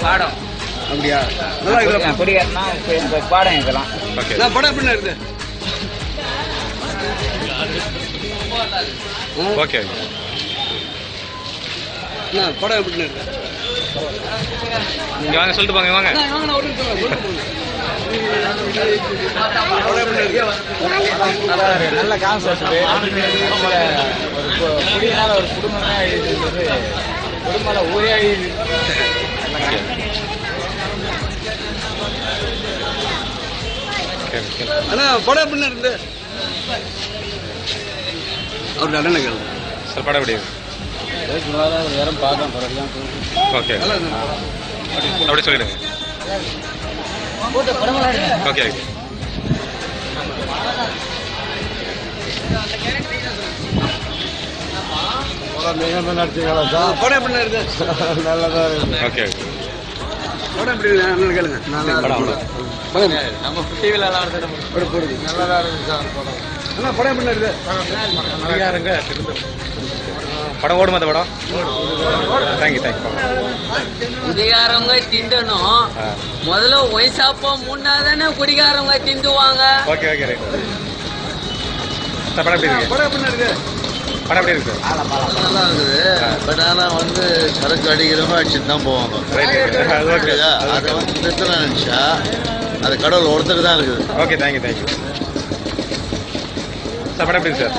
அப்படியா? நல்லா இருக்குல்ல குடிகாரனா இப்போ இந்த பாடம் இதெல்லாம். ஓகே. நான் படம் எப்படி இருக்கு? ஓகே. என்ன படம் எப்படி இருக்கு? இங்க வாங்க சொல்லிட்டு போங்க வாங்க. நான். படம் இருக்கு? நல்லா இருக்கு. நல்ல கான்செப்ட் ஒரு குடியினால ஒரு குடும்பமே அழியுது குடும்பம் ஊரே அண்ணா படம் எப்படி இருக்கு அவர் அண்ணனை கேளு சார் படம் எப்படி? இருக்கு நேரம் பார்க்கலாம் பரவாயில்ல ஓகே. நல்லா இருக்கு. அப்படி சொல்லிடுங்க. ஓகே படம் எப்படி இருக்கு ஓகே ஓகே. படம் எப்படி அண்ணன் கேளுங்க. படம் நம்ம டிவில எல்லாம் படம் போடுது நல்லா இருக்கு சார் படம். அண்ணா படம் எப்படி இருக்கு? படம் ஓடுமா அந்த படம்? தேங்க்யூ தேங்க்யூ குடிகாரவங்க திண்டணும். முதல்ல ஒய்சாப்பா முன்னாதானே குடிகாரவங்க திண்டுவாங்க. ஓகே ஓகே ரைட் சார் படம் எப்படி இருக்கு? படம் எப்படி இருக்கு? படம் எப்படி இருக்கு? நல்லா இருக்குது. பட் ஆனால் வந்து சரக்கு அடிக்கிறவங்க அடிச்சுட்டு தான் போவாங்க. அது ஓகே புரியுதா? அதை வந்து நிறுத்தணும் நினச்சா அது கடவுள் ஒருத்தருக்கு தான் இருக்குது. ஓகே தேங்க்யூ தேங்க்யூ சார் படம் எப்படி சார்?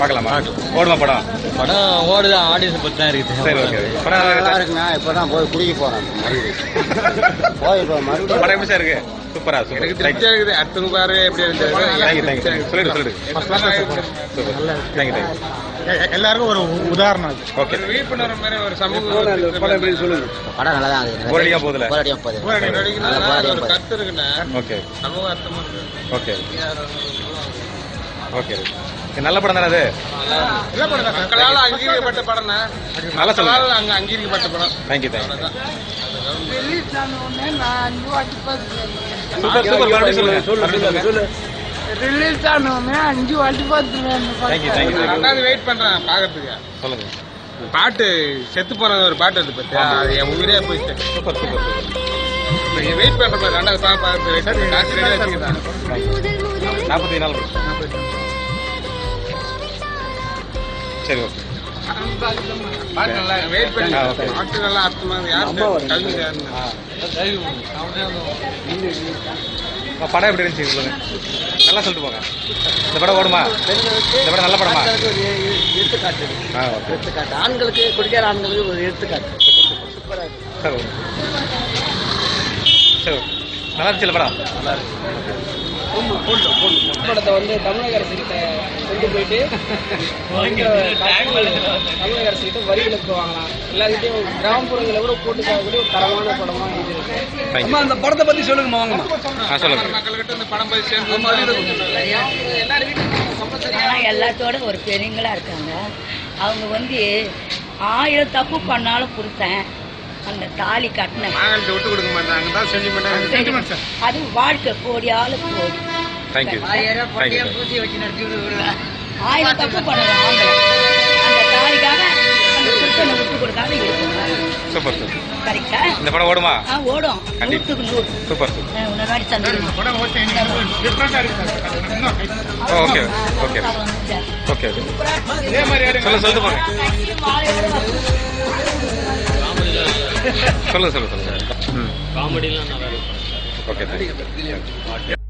பார்க்கலாமா. ஓடுமா படம்? படம் ஓடுதான் ஆடியன்ஸ் பத்தி தான் இருக்குது. சரி ஓகே. படம் நல்லா இருக்கா? இருக்குண்ணா இப்போ தான் போய் குடிக்க போகிறேன் போய் இப்போ மறுபடியும். படம் எப்படி சார் இருக்கு? சூப்பரா சூப்பர். தேங்க்யூ இருக்குது. அடுத்த பாரு எப்படி தேங்க்யூ சொல்லிடு சொல்லிடு. சூப்பர் தேங்க்யூ தேங்க்யூ எல்லாருக்கும் ஒரு உதாரணம் ஓகே விழிப்புணர்வு மாதிரி ஒரு சமூக படம் எப்படி சொல்லுங்க. படம் நல்லா தான் இருக்குது. போரடியா போகுதுல போராடியா போகுது. நல்லா போராடியா கருத்து இருக்குண்ணே. ஓகே சமூக அர்த்தமா இருக்கு. ஓகே ஓகே நல்ல படம் தானே அது? இல்ல படம் மக்களால் அங்கீகரிக்கப்பட்ட படம் நல்லா சொல்லுங்க. மக்களால் அங்க அங்கீகரிக்கப்பட்ட படம். தேங்க்யூ தேங்க்யூ சூப்பர் சூப்பர் மறுபடியும் சொல்லுங்க. சொல்லுங்க. ரிலீஸ் ஆன உடனே அஞ்சு வாட்டி ரெண்டாவது வெயிட் பண்றேன் பாக்கிறதுக்கு சொல்லுங்க. பாட்டு செத்து போன ஒரு பாட்டு இருக்கு பத்தியா? அது என் உயிரே போயிட்டு சூப்பர் சூப்பர் சூப்பர் வெயிட் பண்றேன் ரெண்டாவது பாட்டு ரெடியா வச்சுக்கிறேன் நாற்பத்தி கல்வி ஆ, படம் எப்படி இருந்துச்சு சொல்லுங்க நல்லா சொல்லிட்டு போங்க. இந்த படம் ஓடுமா? இந்த படம் நல்ல படமா? எடுத்துக்காட்டு ஓகே. எடுத்துக்காட்டு ஆண்களுக்கு குடிக்கார ஆண்களுக்கு ஒரு எடுத்துக்காட்டு. சரி ஓகே. சரி ஓகே. நல்லா இருந்துச்சு படம்? படத்தை வந்து தமிழக அரசு கிட்ட கொண்டு போயிட்டு தமிழக அரசு கிட்ட வரி விலக்கு வாங்கலாம் எல்லாருக்கிட்டையும் கிராமப்புறங்களை கூட போட்டு சாகக்கூடிய ஒரு தரமான படமா இது இருக்கு அந்த படத்தை பத்தி சொல்லுங்கம்மா வாங்கம்மா சொல்லுங்க. மக்கள்கிட்ட இந்த படம் போய் சேர்ந்து எல்லாத்தோட ஒரு பெரியவங்களா இருக்காங்க. அவங்க வந்து ஆயிரம் தப்பு பண்ணாலும் கொடுத்தேன் அந்த தாலி நாங்கள்கிட்ட விட்டு கொடுக்க மாட்டாங்க. தான் செஞ்சு மாட்டாங்க. அது வாழ்க்கை கோடியால கோடி. தேங்க்யூ ஆயிரம் தப்பு பண்ணுறோம் அந்த தாலிக்காக அந்த புருஷனை விட்டு கொடுக்காம இருக்கணும் சூப்பர் சூப்பர் கரெக்டா இந்த படம் ஓடுமா? ஆ ஓடும். கண்டிப்பா. நூற்றுக்கு நூறு. சூப்பர் சூப்பர் ஆ, முன்னாடி சந்தோஷம். படம் ஓகே ஓகே சொல்லு சொல்லுங்க சொல்லுங்க சொல்லுங்க. காமெடிலாம் நல்லா இருக்கும். ஓகே